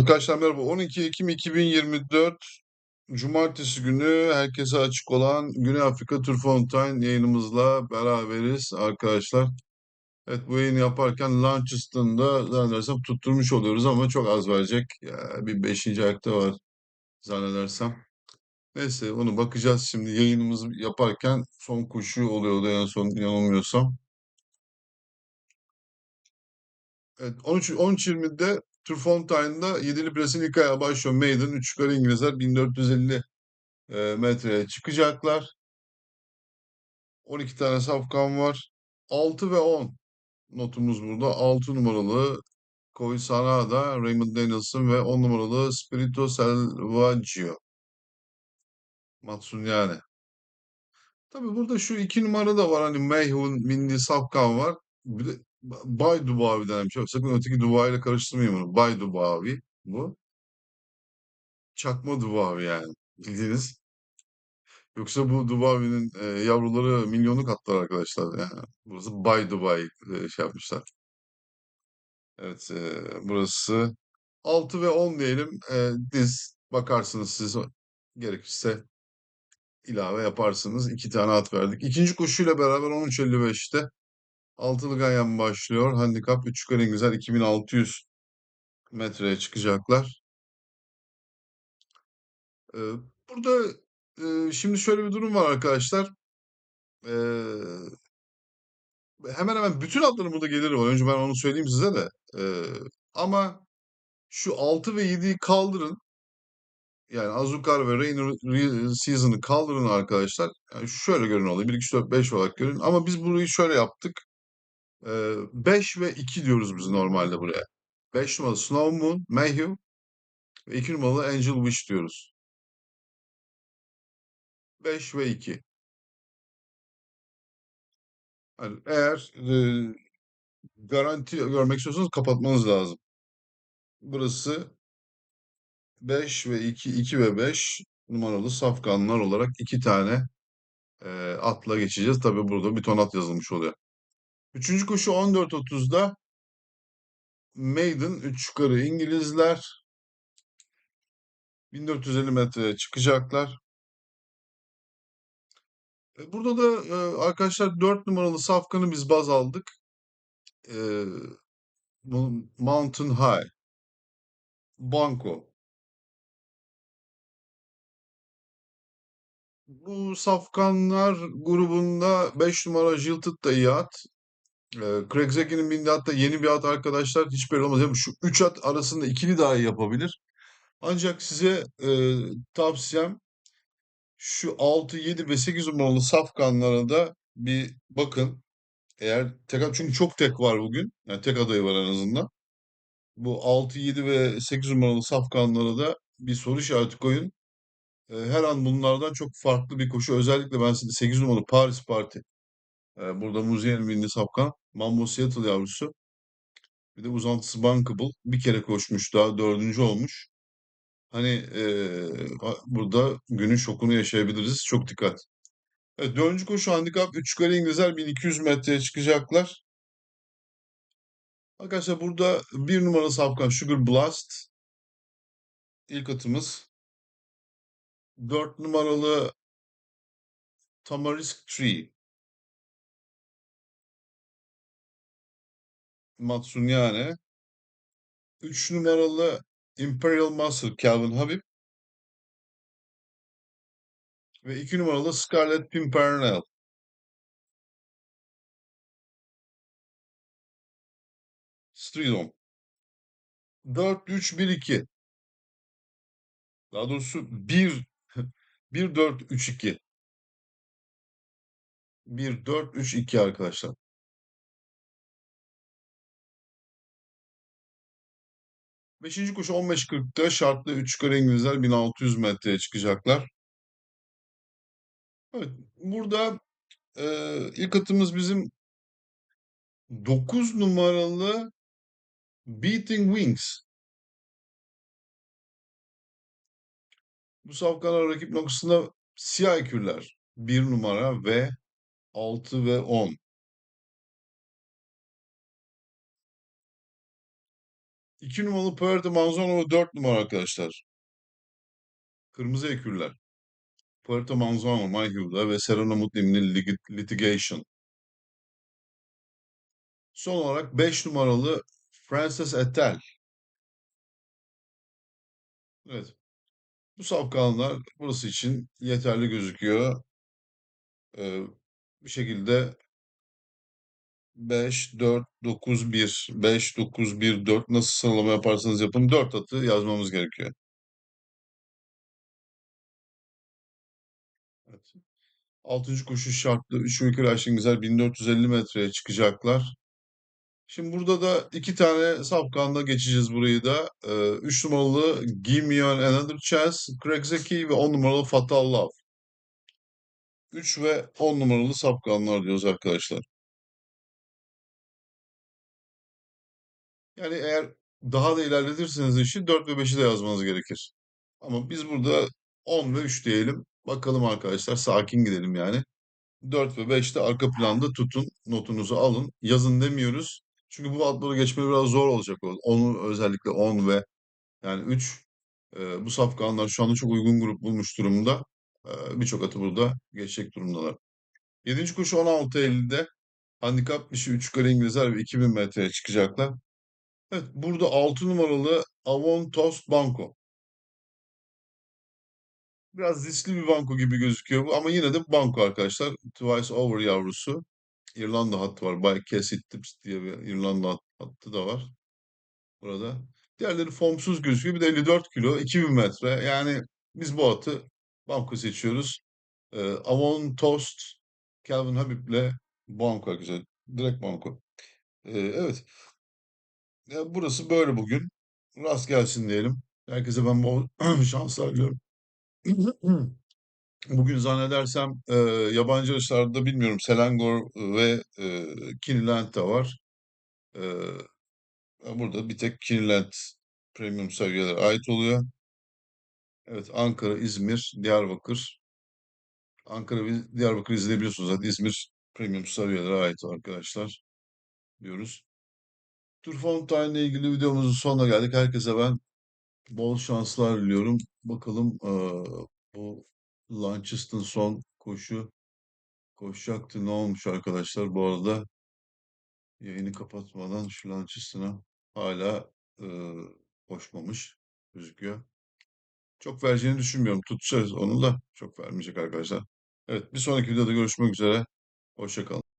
Arkadaşlar merhaba. 12 Ekim 2024 Cumartesi günü herkese açık olan Güney Afrika Turfontaine yayınımızla beraberiz arkadaşlar. Evet bu yayını yaparken Launceston'da zannedersem tutturmuş oluyoruz ama çok az verecek. Ya, bir beşinci ayakta var zannedersem. Neyse onu bakacağız şimdi yayınımızı yaparken son koşu oluyordu en son yanılmıyorsam. Evet 13 13.20'de Turfontaine'da 7'li presin ilk ayağı başlıyor. Maiden 3 yukarı İngilizler 1450 e, metreye çıkacaklar. 12 tane safkan var. 6 ve 10 notumuz burada. 6 numaralı Koi Sanada, Raymond Danielson ve 10 numaralı Spirito Selvaggio. Matsunyane. Tabii burada şu iki numara da var. Hani Mayhew'un bindiği safkan var. Bir de Bay Dubavi var. Sakın öteki Dubavi ile karıştırmayın bunu. Bay Dubavi bu. Çakma Dubavi yani. Bildiğiniz. Yoksa bu Dubavi'nin e, yavruları milyonu katlar arkadaşlar. Yani burası Bay Dubai e, şey yapmışlar. Evet, e, burası 6 ve 10 diyelim. E, diz bakarsınız siz gerekirse ilave yaparsınız. İki tane at verdik. İkinci koşuyla beraber 13.55'te altılı ganyan başlıyor. Handikap 3 yukarı güzel 2600 metreye çıkacaklar. E, burada e, şimdi şöyle bir durum var arkadaşlar. E, hemen hemen bütün atların burada geliri var. Önce ben onu söyleyeyim size de. E, ama şu 6 ve 7'yi kaldırın. Yani Azukar ve Rain Season'ı kaldırın arkadaşlar. Yani şöyle görün olayı. 1, 2, 3, 4, 5 olarak görün. Ama biz burayı şöyle yaptık. Ee, 5 ve 2 diyoruz biz normalde buraya. 5 numaralı Snow Moon, Mayhew ve 2 numaralı Angel Wish diyoruz. 5 ve 2. Yani eğer e, garanti görmek istiyorsanız kapatmanız lazım. Burası 5 ve 2, 2 ve 5 numaralı safkanlar olarak iki tane e, atla geçeceğiz. Tabii burada bir ton at yazılmış oluyor. Üçüncü koşu 14.30'da Maiden 3 yukarı İngilizler 1450 metreye çıkacaklar. E, Burada da e, arkadaşlar 4 numaralı safkanı biz baz aldık. E, Mountain High. Banco. Bu safkanlar grubunda 5 numara Jilted da iyi at. E, Craig Zeki'nin bindiği hatta yeni bir at arkadaşlar. Hiç belli olmaz. Yani şu 3 at arasında ikili daha iyi yapabilir. Ancak size e, tavsiyem şu 6, 7 ve 8 numaralı safkanlara da bir bakın. Eğer tek çünkü çok tek var bugün. Yani tek adayı var en azından. Bu 6, 7 ve 8 numaralı safkanlara da bir soru işareti koyun. Ee, her an bunlardan çok farklı bir koşu. Özellikle ben size 8 numaralı Paris Parti. Ee, burada Muziye'nin bindiği safkan. Mambo Seattle yavrusu. Bir de uzantısı Bankable. Bir kere koşmuş daha dördüncü olmuş. Hani ee, burada günün şokunu yaşayabiliriz. Çok dikkat. Evet, dördüncü koşu handikap 3 yukarı İngilizler 1200 metreye çıkacaklar. Arkadaşlar burada bir numaralı safkan Sugar Blast. İlk atımız. Dört numaralı Tamarisk Tree. Matsunyane. Üç numaralı Imperial Muscle Calvin Habib. Ve iki numaralı Scarlet Pimpernel. Stridon. 4-3-1-2. Daha doğrusu 1 1-4-3-2. 1-4-3-2 arkadaşlar. Beşinci koşu 15.40'da şartlı 3 yukarı İngilizler 1600 metreye çıkacaklar. Evet, burada e, ilk atımız bizim 9 numaralı Beating Wings. Bu safkanlar rakip noktasında siyah ekürler. 1 numara ve 6 ve 10. 2 numaralı Puerto Manzano ve 4 numara arkadaşlar. Kırmızı ekürler. Puerto Manzano, My Hilda ve Serena Mutlim'in Litigation. Son olarak 5 numaralı Frances Etel. Evet. Bu safkanlar burası için yeterli gözüküyor. Ee, bir şekilde 5, 4, 9, 1, 5, 9, 1, 4 nasıl sıralama yaparsanız yapın 4 atı yazmamız gerekiyor. Evet. Altıncı koşu şartlı 3 yukarı aşın güzel 1450 metreye çıkacaklar. Şimdi burada da iki tane safkanla geçeceğiz burayı da. 3 numaralı Give Me Another Chance, Craig Zeki ve 10 numaralı Fatal Love. 3 ve 10 numaralı safkanlar diyoruz arkadaşlar. Yani eğer daha da ilerletirseniz işi 4 ve 5'i de yazmanız gerekir. Ama biz burada 10 ve 3 diyelim. Bakalım arkadaşlar sakin gidelim yani. 4 ve 5'te arka planda tutun. Notunuzu alın. Yazın demiyoruz. Çünkü bu atları geçme biraz zor olacak. Onu özellikle 10 ve yani 3 e, bu safkanlar şu anda çok uygun grup bulmuş durumda. E, Birçok atı burada geçecek durumdalar. 7. koşu 16 Eylül'de handikap dışı 3 kare İngilizler ve 2000 metreye çıkacaklar. Evet, burada 6 numaralı Avon Toast Banco. Biraz riskli bir banko gibi gözüküyor bu ama yine de banko arkadaşlar. Twice Over yavrusu. İrlanda hattı var. Bay Cassit Tips diye bir İrlanda hat- hattı da var burada. Diğerleri formsuz gözüküyor. Bir de 54 kilo, 2000 metre. Yani biz bu atı banko seçiyoruz. Ee, Avon Toast, Calvin Habib'le banko arkadaşlar. Direkt banko. Ee, evet. Ya burası böyle bugün. Rast gelsin diyelim. Herkese ben bol şanslar diliyorum. Bugün zannedersem e, yabancı yarışlarda bilmiyorum Selangor ve e, Kiniland da var. E, burada bir tek Kiniland premium seviyelere ait oluyor. Evet Ankara, İzmir, Diyarbakır. Ankara ve Diyarbakır izleyebiliyorsunuz zaten İzmir premium seviyelere ait arkadaşlar diyoruz. Turfontaine ile ilgili videomuzun sonuna geldik. Herkese ben bol şanslar diliyorum. Bakalım e, bu Lancheston son koşu koşacaktı. Ne olmuş arkadaşlar? Bu arada yayını kapatmadan şu Lancheston'a hala e, koşmamış gözüküyor. Çok vereceğini düşünmüyorum. Tutacağız onu da çok vermeyecek arkadaşlar. Evet bir sonraki videoda görüşmek üzere. Hoşça kalın.